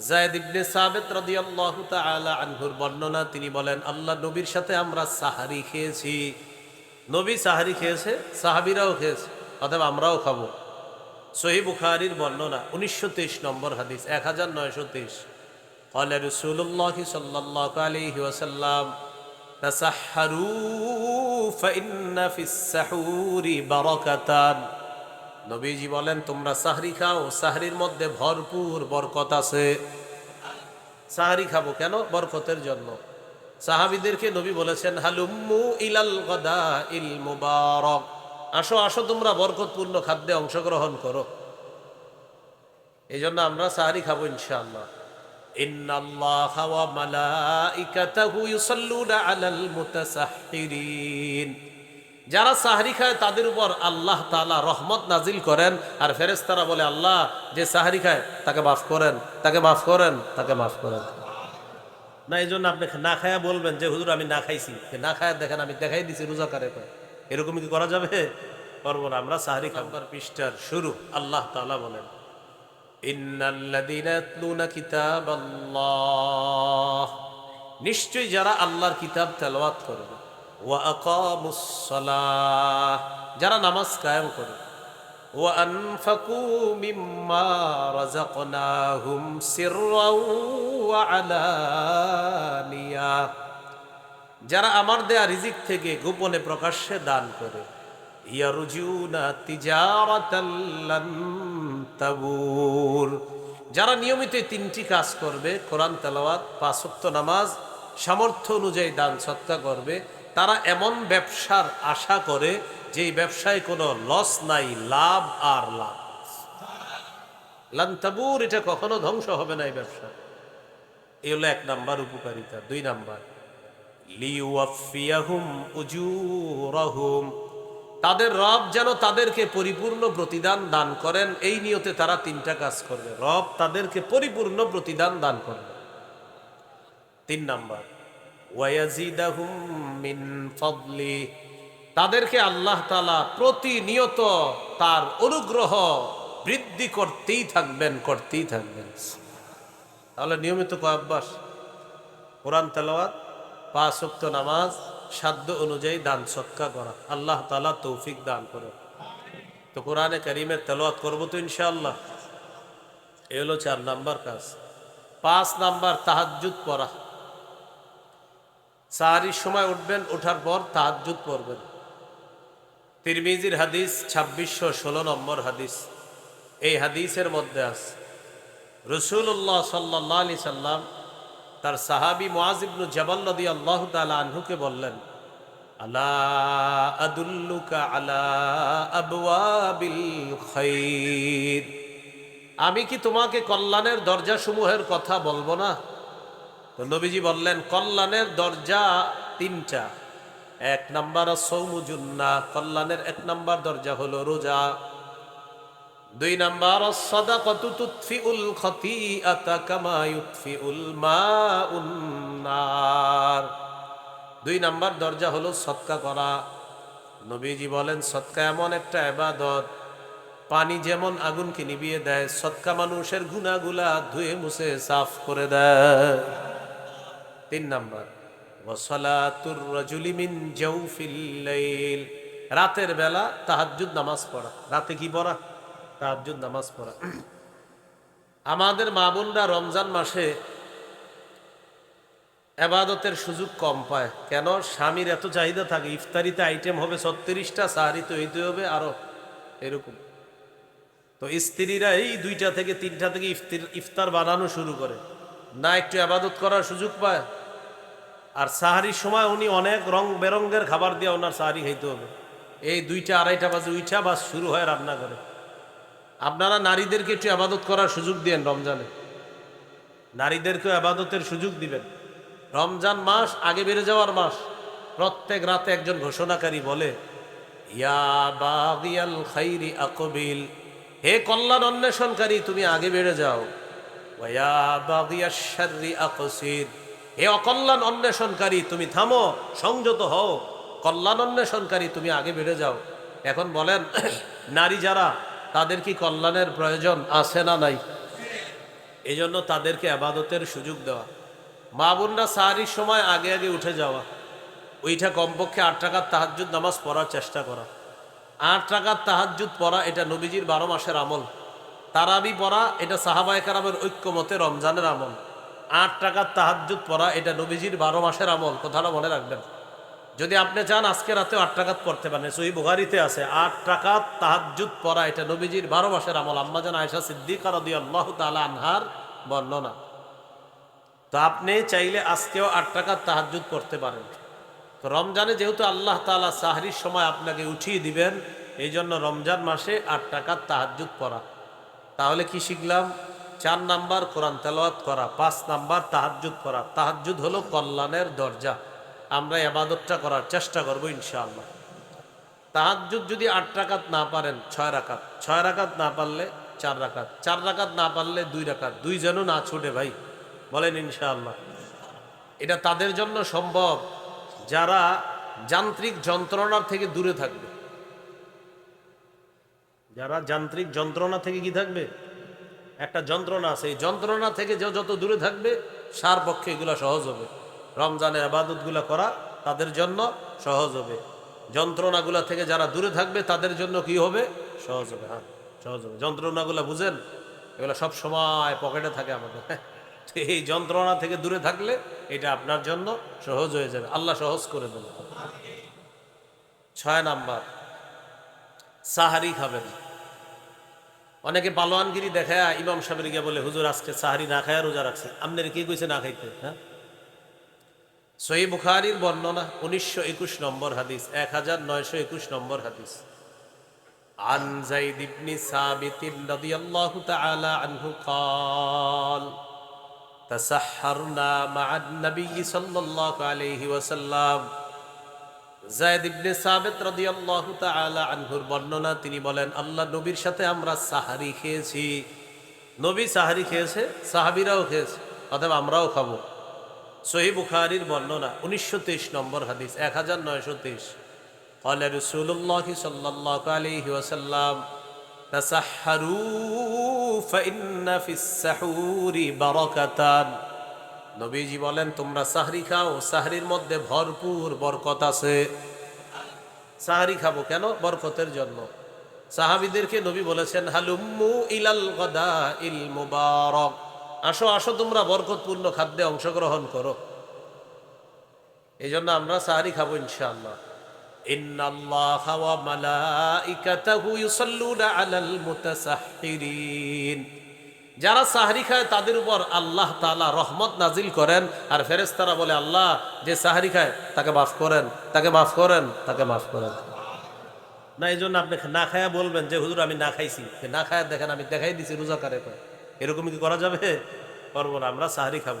জায়দ ইবনে সাবেত রাদিয়াল্লাহু তাআলা আনহুর বর্ণনা তিনি বলেন আল্লাহ নবীর সাথে আমরা সাহারি খেয়েছি নবী সাহারি খেয়েছে সাহাবীরাও খেয়েছে অতএব আমরাও খাবো সহি বুখারীর বর্ণনা উনিশশো তেইশ নম্বর হাদিস এক হাজার নয়শো তেইশ قال رسول الله صلى الله عليه وسلم تسحروا فإن في السحور بركتان নবীজি বলেন, তোমরা সাহরি খাও, সাহরির মধ্যে ভরপুর বরকত আছে। সাহারি খাব কেন? বরকতের জন্য। সাহাবিদেরকে নবী বলেছেন, হালুম্মু ইলাল গদা ইল মুবারক। আসো আসো, তোমরা বরকতপূর্ণ খাদ্যে অংশগ্রহণ করো। এই জন্য আমরা সাহারি খাব ইনশাআল্লাহ। ইন্নাল্লাহ ওয়া মালাইকাতাহু ইউসাল্লুনা আলাল মুতাসাহহিরিন। যারা সাহারি খায় তাদের উপর আল্লাহ তালা রহমত নাজিল করেন। আর ফেরেশতারা বলে আল্লাহ যে সাহারি খায় তাকে মাফ করেন তাকে মাফ করেন তাকে মাফ করেন। না এই জন্য আপনি না খায়া বলবেন যে হুজুর আমি না খাইছি। না খায়া দেখেন আমি দেখাই দিছি রোজা কারে এরকম কি করা যাবে? করব না আমরা সাহারি খাবার পৃষ্ঠার শুরু আল্লাহ তালা বলেন নিশ্চয়ই যারা আল্লাহর কিতাব তেলাওয়াত করবে। যারা নামাজ কায়েম করে। ওয়া যারা আমার দেয়া রিজিক থেকে গোপনে প্রকাশ্যে দান করে। তাবুর, যারা নিয়মিত তিনটি কাজ করবে, কোরআন তেলাওয়াত পাঁচক্ত নামাজ, সামর্থ্য অনুযায়ী দান সত্তা করবে তারা এমন ব্যবসার আশা করে যে ব্যবসায় কোনো লস নাই, লাভ আর লাভ। লান্তাবুর, এটা কখনো ধ্বংস হবে না এই ব্যবসা। এই হলো এক নাম্বার উপকারিতা। দুই নাম্বার তাদের রব যেন তাদেরকে পরিপূর্ণ প্রতিদান দান করেন, এই নিয়তে তারা তিনটা কাজ করবে। রব তাদেরকে পরিপূর্ণ প্রতিদান দান করবে। তিন নাম্বার তাদেরকে আল্লাহ তালা প্রতিনিয়ত তার অনুগ্রহ বৃদ্ধি করতেই থাকবেন করতেই থাকবেন। তাহলে নিয়মিত অভ্যাস? কোরআন তেলাওয়াত, পাঁচ ওয়াক্ত নামাজ, সাধ্য অনুযায়ী দান সৎকা করা। আল্লাহ তালা তৌফিক দান করে তো কোরআনে করিমের তেলাওয়াত করব তো ইনশাআল্লাহ। এ হলো চার নাম্বার কাজ। পাঁচ নাম্বার তাহাজ্জুদ পড়া। সাহারির সময় উঠবেন, ওঠার পর তাহাজ্জুদ পড়বেন। তিরমিজির হাদিস, ছাব্বিশশো ষোলো নম্বর হাদিস। এই হাদিসের মধ্যে আছে রসুল্লাহ সাল্লাহ আলি সাল্লাম তার সাহাবি মোয়াজিবনু জবাল নদী আল্লাহ তালা আনহুকে বললেন, আলা আদুল্লুকা আলা আবওয়াবিল আমি কি তোমাকে কল্যাণের দরজা সমূহের কথা বলব না? তো নবীজি বললেন, কল্যাণের দরজা তিনটা। এক নাম্বার সৌমুজুন্না কল্যাণের এক নাম্বার দরজা হলো রোজা। দুই নাম্বার, সদাকতু তুতফিউল খতিআতা কামা ইউতফিউল মাউন নার। দুই নাম্বার দরজা হলো সৎকা করা। নবীজি বলেন সৎকা এমন একটা ইবাদত, পানি যেমন আগুনকে নিভিয়ে দেয় সৎকা মানুষের গুনাগুলা ধুয়ে মুছে, সাফ করে দেয়। তিন নাম্বার রাতের বেলা তাহাজ্জুদ নামাজ পড়া। রাতে কি পড়া? তাহাজ্জুদ নামাজ পড়া। আমাদের মা বোনরা রমজান মাসে এবাদতের সুযোগ কম পায়। কেন? স্বামীর এত চাহিদা থাকে, ইফতারিতে আইটেম হবে ছত্রিশটা, সাহারিতে হইতে হবে আরও এরকম। তো স্ত্রীরা এই দুইটা থেকে তিনটা থেকে ইফতার বানানো শুরু করে। না একটু আবাদত করার সুযোগ পায় আর সাহারির সময় উনি অনেক রং বেরঙ্গের খাবার দিয়ে ওনার সাহারি খাইতে হবে। এই দুইটা আড়াইটা বাজে উইটা বাস শুরু হয় রান্না করে। আপনারা নারীদেরকে একটু আবাদত করার সুযোগ দিয়েন রমজানে। নারীদেরকেও আবাদতের সুযোগ দিবেন। রমজান মাস আগে বেড়ে যাওয়ার মাস। প্রত্যেক রাতে একজন ঘোষণাকারী বলে আকবিল। হে কল্যাণ অন্বেষণকারী, তুমি আগে বেড়ে যাও। আকসির। হে অকল্যাণ অন্বেষণকারী, তুমি থামো, সংযত হও। কল্যাণ অন্বেষণকারী, তুমি আগে বেড়ে যাও। এখন বলেন, নারী যারা, তাদের কি কল্যাণের প্রয়োজন আছে না নাই? এই জন্য তাদেরকে আবাদতের সুযোগ দেওয়া। মা বোনরা সাহারির সময় আগে আগে উঠে যাওয়া। ওইটা কমপক্ষে আট টাকার তাহাজ্জুদ নামাজ পড়ার চেষ্টা করা। আট টাকার তাহাজ্জুদ পড়া, এটা নবীজির বারো মাসের আমল। তারাবি পড়া, এটা সাহাবায় কারামের ঐক্যমতে রমজানের আমল। আট টাকার তাহাজ্জুদ পড়া, এটা নবীজির বারো মাসের আমল, কথাটা মনে রাখবেন। যদি আপনি চান আজকে রাতে আট টাকাত পড়তে পারেন সই বুহারিতে আছে, আট টাকাত তাহাজ্জুদ পড়া, এটা নবীজির বারো মাসের আমল। আম্মাজান আয়সা সিদ্দিকা রদি আল্লাহ তালা আনহার বর্ণনা। তো আপনি চাইলে আজকেও আট টাকার তাহাজ্জুদ পড়তে পারেন। তো রমজানে যেহেতু আল্লাহ তালা সাহরির সময় আপনাকে উঠিয়ে দিবেন এই জন্য রমজান মাসে আট টাকার তাহাজ্জুদ পড়া। তাহলে কি শিখলাম? চার নাম্বার কোরআন তেলাওয়াত করা, পাঁচ নাম্বার তাহাজ্জুদ করা। তাহাজ্জুদ হলো কল্যাণের দরজা। আমরা এবাদতটা করার চেষ্টা করব ইনশাআল্লাহ। তাহাজ্জুদ যদি আট রাকাত না পারেন, ছয় রাকাত। ছয় রাকাত না পারলে চার রাকাত। চার রাকাত না পারলে দুই রাকাত। দুই যেন না ছুটে ভাই। বলেন ইনশাআল্লাহ। এটা তাদের জন্য সম্ভব। যারা যান্ত্রিক যন্ত্রণার থেকে দূরে থাকবে। যারা যান্ত্রিক যন্ত্রণা থেকে কি থাকবে? একটা যন্ত্রণা আছে। এই যন্ত্রণা থেকে যে যত দূরে থাকবে, সার পক্ষে এগুলো সহজ হবে। রমজানের আবাদতগুলো করা তাদের জন্য সহজ হবে। যন্ত্রণাগুলা থেকে যারা দূরে থাকবে, তাদের জন্য কি হবে? সহজ হবে। হ্যাঁ সহজ হবে। যন্ত্রণাগুলো বুঝেন? এগুলো সব সময় পকেটে থাকে আমাদের। তো এই যন্ত্রণা থেকে দূরে থাকলে এটা আপনার জন্য সহজ হয়ে যাবে। আল্লাহ সহজ করে দেবে ছয় নাম্বার, সাহারি খাবেন। অনেকে পালোয়ানগিরি দেখায় ইমাম সাহেবের গিয়ে বলে হুজুর আজকে সাহারি না খায় রোজা রাখছে আপনার কি কইছে না খাইতে হ্যাঁ সহি বুখারির বর্ণনা উনিশশো একুশ নম্বর হাদিস এক হাজার নয়শো একুশ নম্বর হাদিস عن زيد بن ثابت رضي الله تعالى عنه قال تسحرنا مع النبي صلى الله عليه وسلم জায়দ ইবনে সাবেত রাদিয়াল্লাহু তাআলা আনহুর বর্ণনা তিনি বলেন আল্লাহ নবীর সাথে আমরা সাহারি খেয়েছি নবী সাহারি খেয়েছে সাহাবীরাও খেয়েছে অতএব আমরাও খাবো সহি বুখারীর বর্ণনা উনিশশো তেইশ নম্বর হাদিস এক হাজার নয়শো তেইশ قال رسول الله صلى الله عليه وسلم تسحروا فإن في السحور بركة নবীজি বলেন, তোমরা সাহরি খাও, সাহরির মধ্যে ভরপুর বরকত আছে। সাহারি খাব কেন? বরকতের জন্য। সাহাবিদেরকে নবী বলেছেন, হালুম্মু ইলাল গদা ইল মুবারক। আসো আসো, তোমরা বরকতপূর্ণ খাদ্যে অংশগ্রহণ করো। এই জন্য আমরা সাহারি খাব ইনশাআল্লাহ। ইন্নাল্লাহ ওয়া মালাইকাতাহু ইউসাল্লুনা আলাল মুতাসাহহিরিন। যারা সাহারি খায় তাদের উপর আল্লাহ তালা রহমত নাজিল করেন। আর ফেরেস্তারা বলে আল্লাহ যে সাহারি খায় তাকে মাফ করেন তাকে মাফ করেন তাকে মাফ করেন। না এই জন্য আপনি না খায়া বলবেন যে হুজুর আমি না খাইছি। না খায়া দেখেন আমি দেখাই দিছি রোজা কারে এরকম কি করা যাবে? করব না আমরা সাহারি খাব।